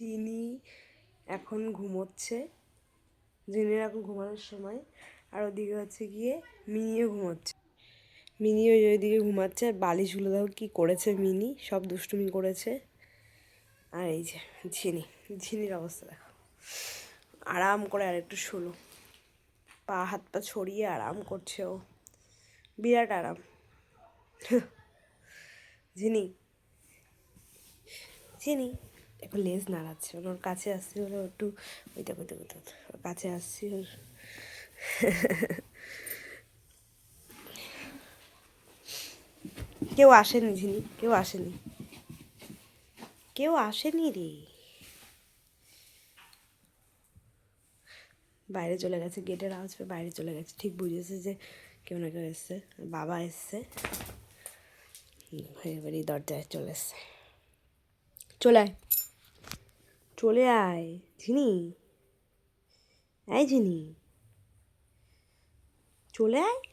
চিনি এখন ঘুমোচ্ছে জিনির এখন ঘুমানোর সময়। আর ওদিকে হচ্ছে গিয়ে মিনিও ঘুমোচ্ছে। মিনি ওই ওইদিকে ঘুমাচ্ছে, আর বালিশগুলো দেখো কী করেছে মিনি, সব দুষ্টুমি করেছে। আর এই যে ঝিনি, ঝিনির অবস্থা দেখো। আরাম করে আর একটু শুলো। পা হাত পা ছড়িয়ে আরাম করছে ও। বিরাট আরাম। ঝিনি চিনি এখন লেজ নাড়াচ্ছে। ওর কাছে আসছি হলো একটু ওই দেখো দেখো ওর কাছে আসছি ওর। কেউ আসেনি ঝিনি, কেউ আসেনি। কেউ আসেনি রে। বাইরে চলে গেছে গেটের আওয়াজ পেয়ে বাইরে চলে গেছে। ঠিক বুঝেছে যে কেউ না কেউ এসছে, বাবা এসছে। এবার দরজায় চলে এসছে। চলে আয়। চলে আয় ঝিনি। আয় ঝিনি। চলে আয়?